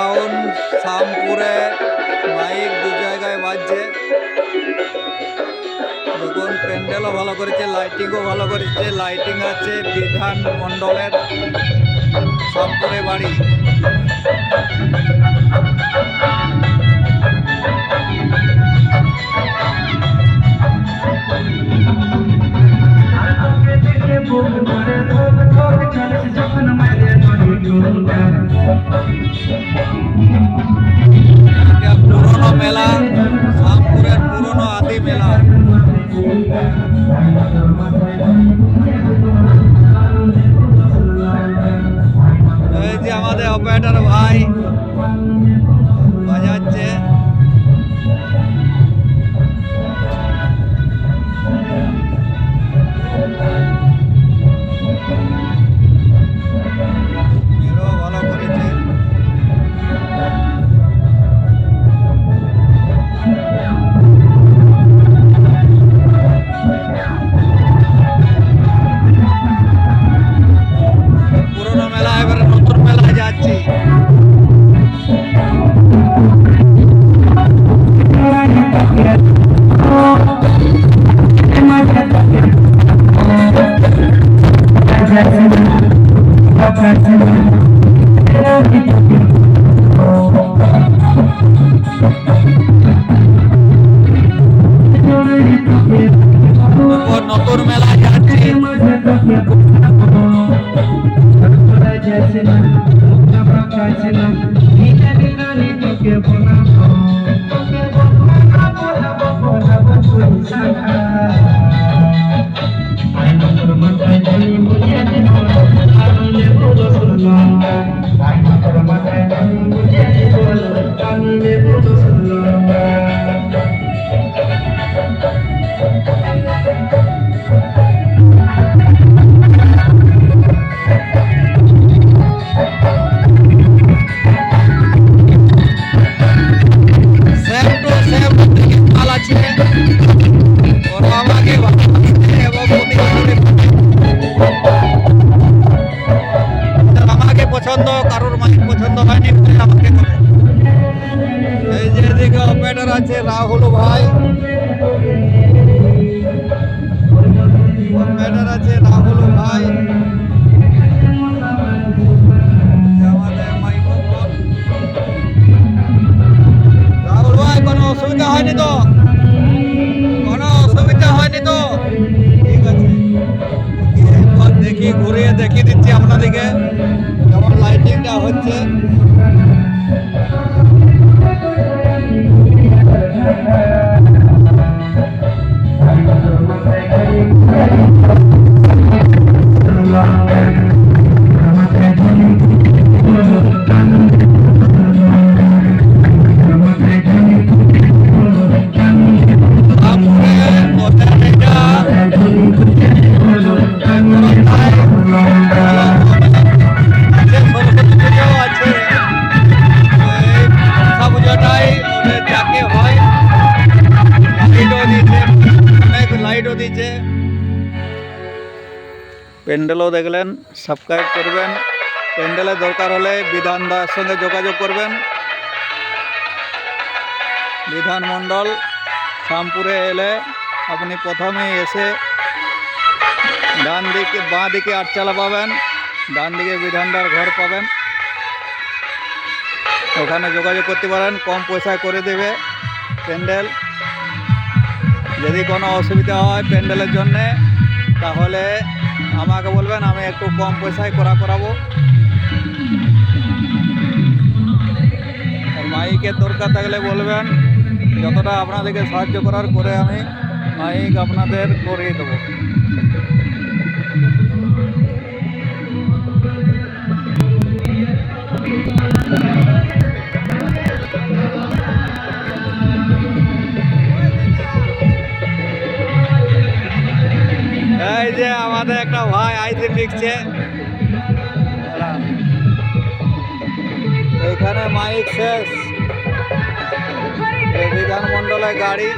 Sound শামপুরে mic দু জায়গায় বাজছে। দেখুন, প্যান্ডেলও ভালো করেছে, লাইটিংও ভালো করেছে, লাইটিং আছে বিধান মণ্ডলের। শামপুরে বাড়ি। পুরনো মেলা শামপুরের পুরনো আদি মেলা। এই আমাদের অপারেটর ভাই। নতুন মেলায় যাচ্ছি সেম আছে রাহুল ভাই। আছে? রাহুল ভাই। ভাই, কোনো অসুবিধা হয়নি তো? কোনো অসুবিধা হয়নি তো? ঠিক আছে। দেখি, ঘুরিয়ে দেখিয়ে দিচ্ছি আপনাদেরকে। দিচ্ছে প্যান্ডেলও দেখলেন সাবস্ক্রাইব করবেন। প্যান্ডেলের দরকার হলে বিধান দার সঙ্গে যোগাযোগ করবেন। বিধান মণ্ডল শামপুরে এলে আপনি প্রথমে এসে ডান দিকে বাঁ দিকে আটচালা পাবেন। ডান দিকে বিধানদার ঘর পাবেন। ওখানে যোগাযোগ করতে পারেন, কম পয়সায় করে দেবে প্যান্ডেল। যদি কোনো অসুবিধা হয় প্যান্ডেলের জন্যে, তাহলে আমাকে বলবেন, আমি একটু কম পয়সায় করা করাবো। মাইকের দরকার থাকলে বলবেন, যতটা আপনাদেরকে সাহায্য করার, করে আমি মাইক আপনাদের করিয়ে দেবো। আমাদের একটা ভাই আইসি লিখছে। এখানে মাইক শেষ। বিধানমন্ডলের গাড়ি।